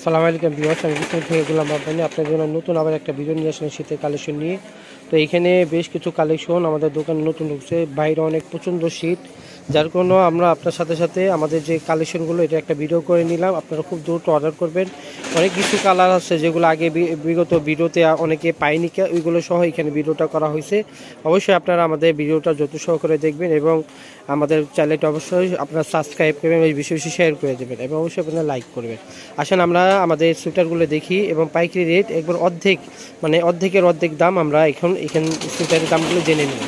আসসালামু আলাইকুম ভিউয়ার্স, আমি বিষ্ণু থেকে গেলাম আপনাদের আপনার জন্য নতুন আবার একটা ভিডিও নিয়ে আসলেন শীতের কালেকশন নিয়ে। তো এখানে বেশ কিছু কালেকশন আমাদের দোকানে নতুন ঢুকছে। বাইরে অনেক প্রচণ্ড শীত। যার জন্য আমরা আপনার সাথে সাথে আমাদের যে কালেকশনগুলো এটা একটা ভিডিও করে নিলাম। আপনারা খুব দ্রুত অর্ডার করবেন। অনেক কিছু কালার আছে যেগুলো আগে বিগত ভিডিওতে অনেকে পায়নি। ওইগুলো সহ এখানে ভিডিওটা করা হয়েছে। অবশ্যই আপনারা আমাদের ভিডিওটা যত সহকারে দেখবেন এবং আমাদের চ্যানেলটা অবশ্যই আপনারা সাবস্ক্রাইব করবেন এই বেশি বেশি শেয়ার করে দেবেন এবং অবশ্যই আপনারা লাইক করবেন। আসেন আমরা আমাদের সুইটারগুলো দেখি এবং পাইকারি রেট একবার অর্ধেক মানে অর্ধেকের অর্ধেক দাম আমরা এখন, এখান সুইটারের দামগুলো জেনে নেব।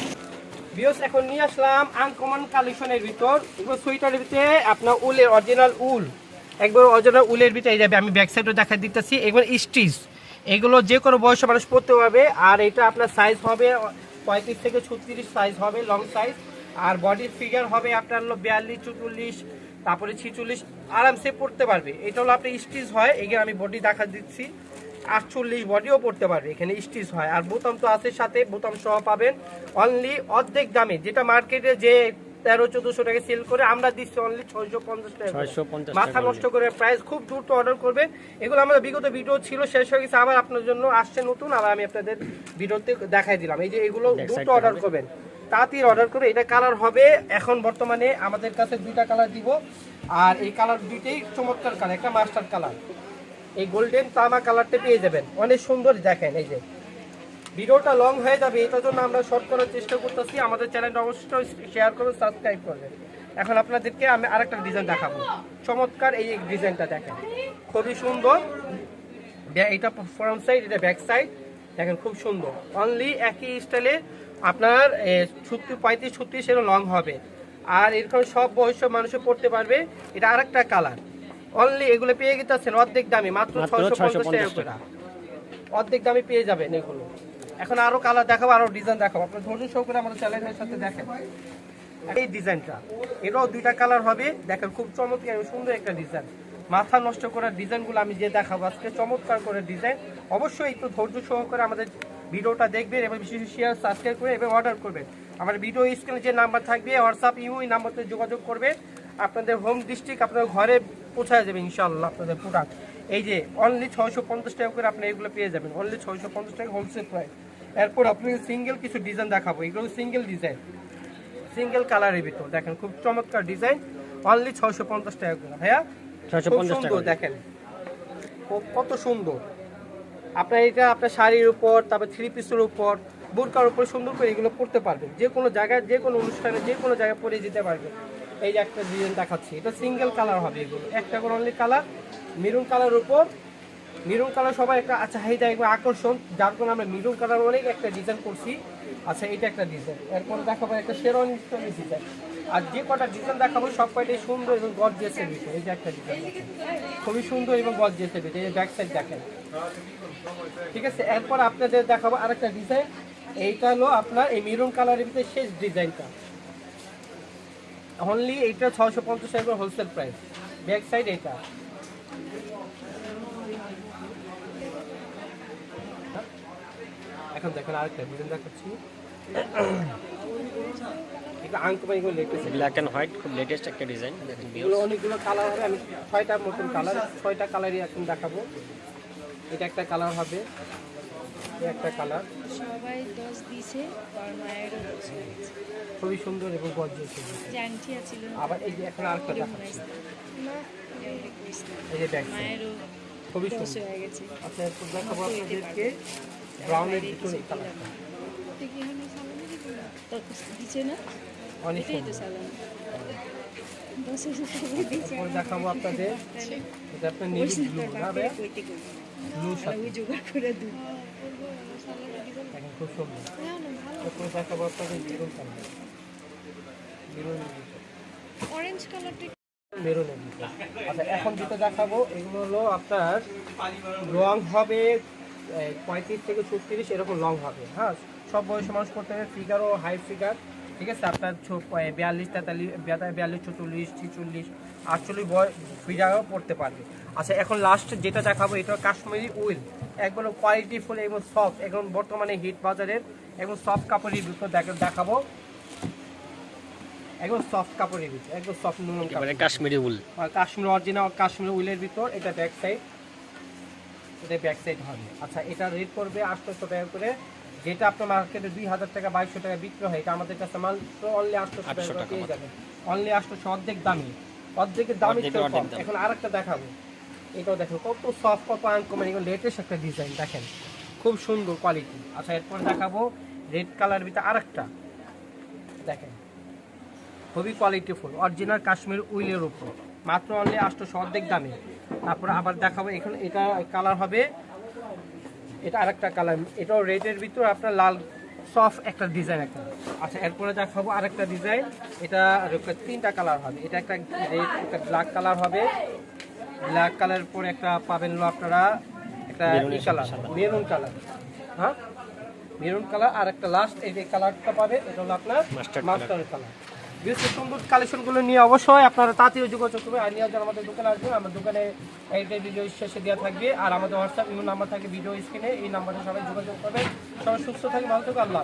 বিয়স এখন নিয়ে আসলাম আনকমন কালেকশনের ভিতর। এগুলো সুইটারের ভিতরে আপনার উলের অরিজিনাল উল। একবার অরিজিনাল উলের ভিতরে যাবে আমি ব্যাক সাইডও দেখা দিতেছি একবার স্টিচ এগুলো যে কোনো বয়সে মানুষ পরতে পারবে, আর এটা আপনার সাইজ হবে পঁয়ত্রিশ থেকে ছত্রিশ সাইজ হবে লং সাইজ আর বডির ফিগার হবে আপনার হলো বিয়াল্লিশ চুচল্লিশ তারপরে ছিচল্লিশ, আরামসে পড়তে পারবে। এটা হলো আপনার স্টিচ হয় এখানে আমি বডি দেখা দিচ্ছি। আটচল্লিশ বডিও পড়তে পারবে। এখানে স্টিচ হয়। আর বোতাম তো আছে সাথে বোতাম সহ পাবেন। অনলি অর্ধেক দামে। যেটা মার্কেটে যে তেরো চোদ্দশো টাকা সেল করে আমরা দিচ্ছি অনলি ছয়শো পঞ্চাশ টাকা মাথা নষ্ট করে। প্রাইস খুব দ্রুত অর্ডার করবেন। এগুলো আমাদের বিগত ভিডিও ছিল শেষ হয়ে গেছে আবার আপনার জন্য আসছে নতুন আবার আমি আপনাদের ভিডিওতে দেখাই দিলাম। এই যে এগুলো দ্রুত অর্ডার করবেন। তাড়াতাড়ি অর্ডার করে এটা কালার হবে এখন বর্তমানে আমাদের কাছে দুইটা কালার দিব। আর এই কালার দুইটাই চমৎকার কালার একটা মাস্টার কালার এই গোল্ডেন তামা কালারটা পেয়ে যাবেন। অনেক সুন্দর দেখেন, এই যে। ভিডিওটা লং হয়ে যাবে এটার জন্য আমরা শর্ট করার চেষ্টা করতেছি। আমাদের চ্যানেলটা অবশ্যই শেয়ার করুন সাবস্ক্রাইব করবেন। এখন আপনাদেরকে আমি আরেকটা ডিজাইন দেখাবো। চমৎকার এই ডিজাইনটা দেখেন। খুবই সুন্দর। এটা ফ্রন্ট সাইড এটা ব্যাক সাইড দেখেন, খুব সুন্দর। অনলি একই স্টাইলে আপনার ছত্রিশ, পঁয়ত্রিশ, ছত্রিশ এর লং হবে। আর এরকম সব বয়সের মানুষে পড়তে পারবে। এটা আরেকটা কালার অনলি এগুলো পেয়ে গেছেন অর্ধেক দামি মাত্র ছয়শো পঞ্চাশ 650 টাকা। অর্ধেক দামি পেয়ে যাবেন এগুলো। এখন আরও কালার দেখাবো আরও ডিজাইন দেখাবো। আপনার ধৈর্য সহকারে আমাদের চ্যানেলের সাথে দেখেন। এই ডিজাইনটা এটাও দুইটা কালার হবে। দেখেন খুব চমৎকার সুন্দর একটা ডিজাইন মাথা নষ্ট করার ডিজাইনগুলো আমি যে দেখাবো আজকে চমৎকার করে ডিজাইন অবশ্যই একটু ধৈর্য সহকারে আমাদের ভিডিওটা দেখবেন এবং বিশেষ শেয়ার সাবস্ক্রাইব করে এবং অর্ডার করবেন। আমার ভিডিও স্ক্রিনে যে নাম্বার থাকবে হোয়াটসঅ্যাপ ইমো এই নাম্বারতে যোগাযোগ করবে আপনাদের হোম ডিস্ট্রিক্ট আপনাদের ঘরে পৌঁছায় যাবে ইনশাল্লাহ আপনাদের প্রোডাক্ট এই যে অনলি ছয়শো পঞ্চাশ টাকা করে আপনি এগুলো পেয়ে যাবেন। অনলি ছয়শো পঞ্চাশ টাকা হোলসেল প্রাইস এরপর আপনাকে সিঙ্গেল কিছু ডিজাইন দেখাবো। এগুলো সিঙ্গেল ডিজাইন সিঙ্গেল কালারের ভিতর দেখেন খুব চমৎকার ডিজাইন অনলি ছয়শো পঞ্চাশ টাকা করে। ভাইয়া খুব 650 সুন্দর টাকা। দেখেন। কত সুন্দর। আপনার এটা আপনার শাড়ির উপর তারপর থ্রি পিসের উপর বোরকার উপর সুন্দর করে এগুলো পড়তে পারবেন। যে কোনো জায়গায় যে কোনো অনুষ্ঠানে যে কোনো জায়গায় পরে যেতে পারবেন। এই যে একটা ডিজাইন দেখাচ্ছি, এটা সিঙ্গেল কালার হবে এগুলো। একটা করে অনলি কালার মেরুন কালার উপর। মেরুন কালার সবাই একটা আচ্ছা চাহিদা একবার আকর্ষণ, যার কারণে আমরা মেরুন কালার অনেক একটা ডিজাইন করছি। আচ্ছা এটা একটা ডিজাইন এরপরে দেখাবো একটা শেরওয়ানি ডিজাইন আর যে কটা ডিজাইন দেখাবো, সব কয়টাই সুন্দর এবং গর্জিয়াসের ভিতরে। এই যে একটা ডিজাইন খুবই সুন্দর এবং গর্জিয়াসের ভিতরে। এই ব্যাক সাইড দেখেন। ঠিক আছে? এরপর আপনাদের দেখাবো আরেকটা ডিজাইন এইটা হলো আপনার এই মেরুন কালারের ভিতরে শেষ ডিজাইনটা অনলি এইটা ছশো পঞ্চাশ টাকা হোলসেল প্রাইস ব্যাক সাইড এটা এখন দেখেন আরেকটা ডিজাইন দেখাচ্ছি। এটা লেটেস্ট ব্ল্যাক অ্যান্ড হোয়াইট খুব লেটেস্ট একটা ডিজাইন দেখেন অনেকগুলো কালার হবে আমি মতন কালার ছয়টা কালারই এখন দেখাবো। এটা একটা কালার হবে। একটা কালার? সবাই দোষ দিছে আর খুবই সুন্দর এবং গর্জিয়াস আবার এই যে এখন আরেকটা দেখাচ্ছি। এই যে ব্যাগ খুবই সুন্দর। হয়ে গেছে। আচ্ছা এরপর দেখাবো আপনাদেরকে ব্রাউনের ভিতরে কালারটা না? অনেক দেখাবো আপনাদের। এটা আপনার নেভি ব্লু না ব্লু সাথে ওই জোগাড় করে দিই দেখেন খুব সুন্দর। কালার অরেঞ্জ কালারটা মেরুনের আচ্ছা এখন যেটা দেখাবো এগুলো হলো আপনার লং হবে পঁয়ত্রিশ থেকে ছত্রিশ এরকম লং হবে। হ্যাঁ সব বয়সে মানুষ করতে হবে ও হাই ফিগার ঠিক আছে? আপনার বিয়াল্লিশ তেতাল্লিশ বিয়াল্লিশ চৌচল্লিশ ছিচল্লিশ আটচল্লিশ বয় ফিগারও পড়তে পারবে। আচ্ছা এখন লাস্ট যেটা দেখাবো এটা কাশ্মীরি উইল। একবার কোয়ালিটি ফুল এবং সফট এখন বর্তমানে হিট বাজারের এবং সফট কাপড়ের ভিতর দেখ- দেখাবো। একদম সফট কাপড়ের ভিতর একদম সফট কাপড়। কাশ্মীরি উল। আর কাশ্মীর অরিজিনাল কাশ্মীর উইলের ভিতর এটা ব্যাক সাইড এটা ব্যাক সাইড হবে। আচ্ছা এটা রেট পড়বে আটশোশো টাকা করে। যেটা আপনার মার্কেটে দুই হাজার টাকা বাইশশো টাকা বিক্রি হয় এটা আমাদের কাছে মাত্র অনলি আটশো টাকা 800 করে টাকা পেয়ে। যাবেন। অনলি আটশোশো অর্ধেক দামি। অর্ধেকের দামি। এখন আরেকটা দেখাবো। এটাও দেখো কত সফট কত আনকমন এগুলো লেটেস্ট একটা ডিজাইন দেখেন। খুব সুন্দর কোয়ালিটি আচ্ছা এরপর দেখাবো রেড কালার ভিতরে আরেকটা। দেখেন খুবই কোয়ালিটিফুল অরিজিনাল কাশ্মীর উইলের উপর। মাত্র অনলি আটশোশো অর্ধেক দামে। তারপরে আবার দেখাবো এখানে এটা কালার হবে এটা আরেকটা কালার এটাও রেডের ভিতর আপনার লাল সফট একটা ডিজাইন একটা। আচ্ছা এরপরে দেখাবো আরেকটা ডিজাইন এটা তিনটা কালার হবে। এটা একটা রেড একটা ব্ল্যাক কালার হবে। ব্ল্যাক কালার পরে একটা পাবেন হলো আপনারা একটা কালার মেরুন কালার হ্যাঁ? মেরুন কালার আর একটা লাস্ট এই যে কালারটা পাবে এটা হলো আপনার মাস্টার কালার বেশ সুন্দর কালেকশনগুলো নিয়ে অবশ্যই আপনারা তাড়াতাড়ি যোগাযোগ করবে আর নিয়ে আমাদের দোকানে আসবেন। আমার দোকানে এইটা ভিডিও শেষে দেওয়া থাকবে। আর আমাদের হোয়াটসঅ্যাপ ইমেল নাম্বার থাকবে ভিডিও স্ক্রিনে এই নাম্বারে সবাই যোগাযোগ করবেন। সবাই সুস্থ থাকবে ভালো থাকবে আল্লাহ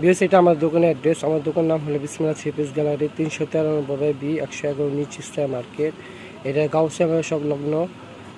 বিএস এটা আমার দোকানের অ্যাড্রেস আমার দোকান নাম হলো বিসমিল্লা সিপিস গ্যালারি, তিনশো তেরানব্বই বি, একশো এগারো নিচ ইস্তায় মার্কেট। এটা গাউসিয়া সংলগ্ন।